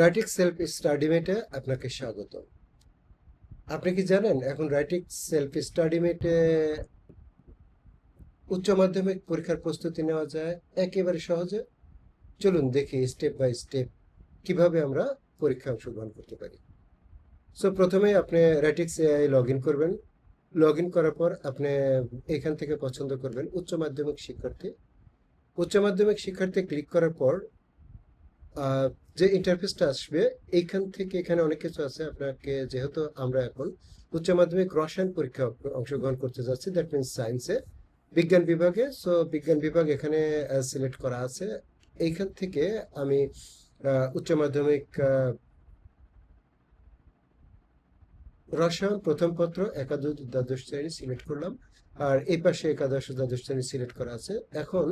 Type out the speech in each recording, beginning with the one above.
Writing self স্টাডিমেটে আপনাকে স্বাগত। আপনি কি জানেন, এখন রাইটিং সেলফ স্টাডিমেটে উচ্চ মাধ্যমিক পরীক্ষার প্রস্তুতি নেওয়া যায় একেবারে সহজে? চলুন দেখি স্টেপ বাই স্টেপ কীভাবে আমরা পরীক্ষায় অংশগ্রহণ করতে পারি। সো প্রথমে আপনি রাইটিক্স এআই লগ ইন করবেন। লগ ইন করার পর আপনি এখান থেকে পছন্দ করবেন উচ্চ মাধ্যমিক শিক্ষার্থী। উচ্চ মাধ্যমিক শিক্ষার্থী ক্লিক করার পর যে ইন্টারফেসটা আসবে, এইখান থেকে এখানে অনেক কিছু আছে আপনাকে, যেহেতু আমরা এখন উচ্চ মাধ্যমিক রসায়ন পরীক্ষা অংশগ্রহণ করতে যাচ্ছি দ্যাট মিনস সায়েন্সে বিজ্ঞান বিভাগে সো বিজ্ঞান বিভাগ এখানে সিলেক্ট করা আছে। এইখান থেকে আমি উচ্চ মাধ্যমিক রসায়ন প্রথম পত্র একাদশ দ্বাদশ শ্রেণি সিলেক্ট করলাম, আর এই পাশে একাদশ দ্বাদশ শ্রেণি সিলেক্ট করা আছে। এখন,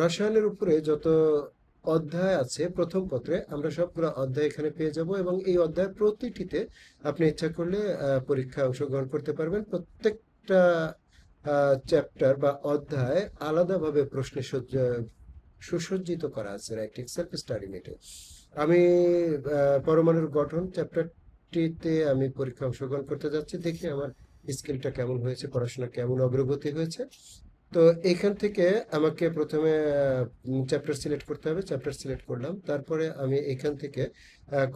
রসায়নের উপরে যত অধ্যায় আছে, প্রথম পত্রে। আমরা সবগুলো অধ্যায় এখানে পেয়ে যাব এবং এই অধ্যায় প্রতিটিতে আপনি ইচ্ছা করলে পরীক্ষায় অংশগ্রহণ করতে পারবেন। প্রত্যেকটা চ্যাপ্টার বা অধ্যায় আলাদাভাবে প্রশ্নে সুসজ্জিত করা আছে রাইটিং সেলফ স্টাডি মেটে আমি পরমাণুর গঠন চ্যাপ্টারটিতে আমি পরীক্ষা অংশগ্রহণ করতে যাচ্ছি। দেখি আমার স্কিলটা কেমন হয়েছে, পড়াশোনা কেমন অগ্রগতি হয়েছে। তো এখান থেকে আমাকে প্রথমে চ্যাপ্টার সিলেক্ট করতে হবে চ্যাপ্টার সিলেক্ট করলাম। তারপরে আমি এখান থেকে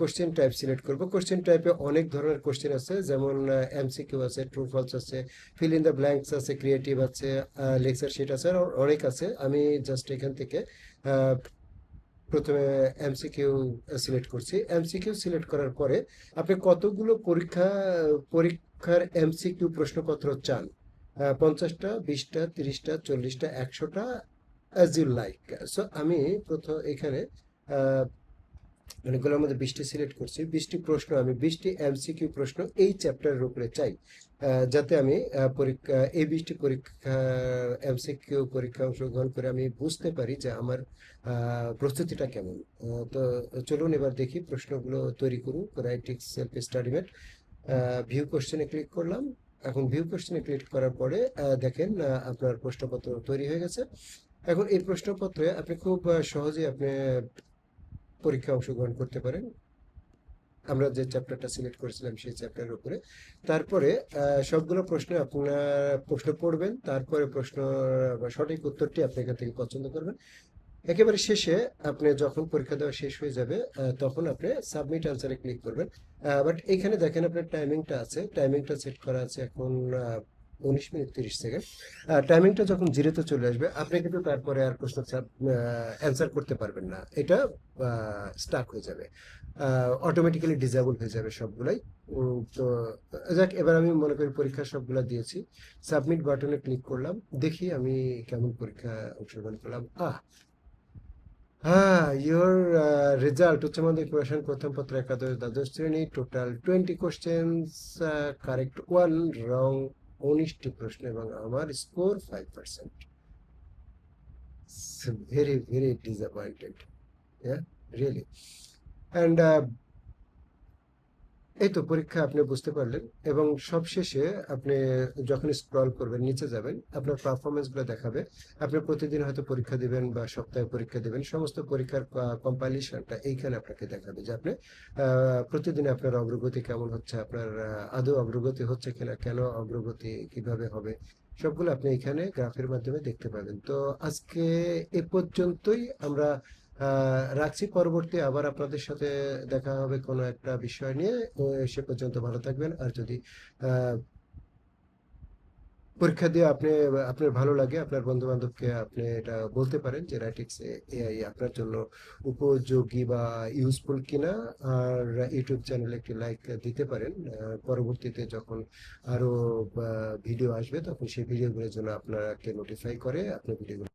কোশ্চেন টাইপ সিলেক্ট করব। কোশ্চেন টাইপে অনেক ধরনের কোশ্চেন আছে, যেমন এমসিকিউ আছে ট্রু ফলস আছে ফিল ইন দ্য ব্ল্যাঙ্কস আছে ক্রিয়েটিভ আছে লেকচার শিট আছে অনেক আছে। আমি জাস্ট এখান থেকে প্রথমে এমসিকিউ সিলেক্ট করছি। এমসিকিউ সিলেক্ট করার পরে আপনি কতগুলো পরীক্ষা, পরীক্ষার এমসিকিউ প্রশ্নপত্র চান? পঞ্চাশটা, বিশটা, তিরিশটা, চল্লিশটা, একশোটা অ্যাজ ইউ লাইক সো আমি প্রথম এখানে অনেকগুলোর মধ্যে বিশটি সিলেক্ট করছি। বিশটি প্রশ্ন, আমি বিশটি এমসিকিউ প্রশ্ন এই চ্যাপ্টারের উপরে চাই। যাতে আমি পরীক্ষা, এই বিশটি পরীক্ষা এমসিকিউ পরীক্ষা অংশগ্রহণ করে আমি বুঝতে পারি যে আমার প্রস্তুতিটা কেমন। তো চলুন এবার দেখি প্রশ্নগুলো তৈরি করুন। Writing self study mate view কোশ্চেনে ক্লিক করলাম। এখন ভিউ কোশ্চেনে ক্লিক করার পরে দেখেন আপনার প্রশ্নপত্র তৈরি হয়ে গেছে। এখন এই প্রশ্নপত্রে আপনি খুব সহজেই আপনি পরীক্ষায় অংশগ্রহণ করতে পারেন। আমরা যে চ্যাপ্টারটা সিলেক্ট করেছিলাম সেই চ্যাপ্টারের উপরে। তারপরে সবগুলো প্রশ্ন আপনার প্রশ্ন পড়বেন। তারপরে প্রশ্ন সঠিক উত্তরটি আপনি এখান থেকে পছন্দ করবেন। একেবারে শেষে আপনি যখন পরীক্ষা দেওয়া শেষ হয়ে যাবে তখন আপনি সাবমিট আনসারে ক্লিক করবেন। বাট এখানে দেখেন আপনার টাইমিংটা আছে। টাইমিংটা সেট করা আছে এখন উনিশ মিনিট তিরিশ সেকেন্ড টাইমিংটা যখন জিরোতে চলে আসবে, আপনি কিন্তু তারপরে আর প্রশ্ন অ্যান্সার করতে পারবেন না। এটা স্টাক হয়ে যাবে। অটোমেটিক্যালি ডিজেবল হয়ে যাবে সবগুলাই। তো, যাক, এবার আমি মনে করি পরীক্ষা সবগুলা দিয়েছি। সাবমিট বাটনে ক্লিক করলাম। দেখি আমি কেমন পরীক্ষা অংশগ্রহণ করলাম। আহ হ্যাঁ ইয়োর রেজাল্ট উচ্চ মাধ্যমিক রসায়ন প্রথম পত্র একাদশ দ্বাদশ শ্রেণি total twenty questions correct one wrong উনিশটি প্রশ্ন এবং আমার score five percent very very disappointed really and এই তো পরীক্ষা আপনি বুঝতে পারলেন এবং সবশেষে আপনি যখন স্ক্রল করবেন, নিচে যাবেন, আপনার পারফরমেন্সগুলো দেখাবে। আপনি প্রতিদিন হয়তো পরীক্ষা দিবেন বা সপ্তাহে পরীক্ষা দিবেন, সমস্ত পরীক্ষার কম্পাইলেশনটা এইখানে আপনাকে দেখাবে যে আপনি প্রতিদিন আপনার অগ্রগতি কেমন হচ্ছে, আপনার আদৌ অগ্রগতি হচ্ছে কিনা, কেন অগ্রগতি কীভাবে হবে, সবগুলো আপনি এখানে গ্রাফের মাধ্যমে দেখতে পাবেন। তো আজকে এ পর্যন্তই, আমরা রাখছি। পরবর্তী আবার আপনাদের সাথে দেখা হবে কোনো একটা বিষয় নিয়ে। সে পর্যন্ত ভালো থাকবেন। আর যদি পরীক্ষা দিয়ে আপনি, আপনার ভালো লাগে, আপনার বন্ধু বান্ধবকে আপনি এটা বলতে পারেন যে রাইটিক্স এআই আপনার জন্য উপযোগী বা ইউজফুল কিনা। আর ইউটিউব চ্যানেলে একটি লাইক দিতে পারেন। পরবর্তীতে যখন আরও ভিডিও আসবে, তখন সেই ভিডিওগুলোর জন্য আপনাকে নোটিফাই করে আপনি ভিডিওগুলো